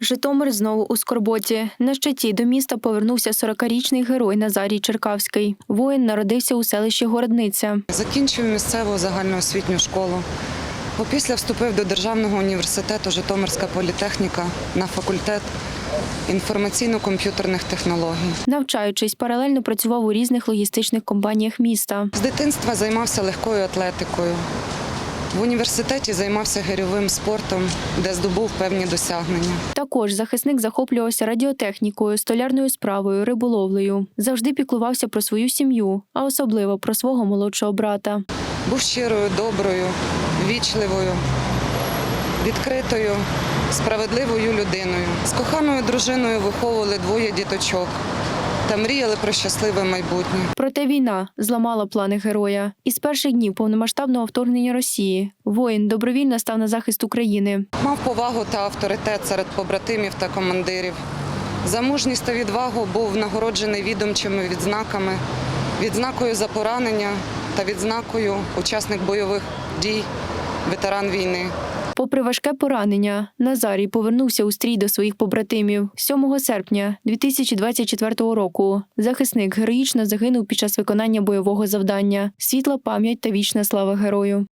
Житомир знову у скорботі. На щиті до міста повернувся 40-річний герой Назарій Черкавський. Воїн народився у селищі Городниця. Закінчив місцеву загальноосвітню школу. Опісля вступив до Державного університету Житомирська політехніка на факультет інформаційно-комп'ютерних технологій. Навчаючись, паралельно працював у різних логістичних компаніях міста. З дитинства займався легкою атлетикою. В університеті займався гирьовим спортом, де здобув певні досягнення. Також захисник захоплювався радіотехнікою, столярною справою, риболовлею. Завжди піклувався про свою сім'ю, а особливо про свого молодшого брата. Був щирою, доброю, вічливою, відкритою, справедливою людиною. З коханою дружиною виховували двоє діточок та мріяли про щасливе майбутнє. Проте війна зламала плани героя. Із перших днів повномасштабного вторгнення Росії воїн добровільно став на захист України. Мав повагу та авторитет серед побратимів та командирів. За мужність та відвагу був нагороджений відомчими відзнаками, відзнакою за поранення та відзнакою учасник бойових дій, ветеран війни. Попри важке поранення, Назарій повернувся у стрій до своїх побратимів 7 серпня 2024 року. Захисник героїчно загинув під час виконання бойового завдання. Світла пам'ять та вічна слава герою.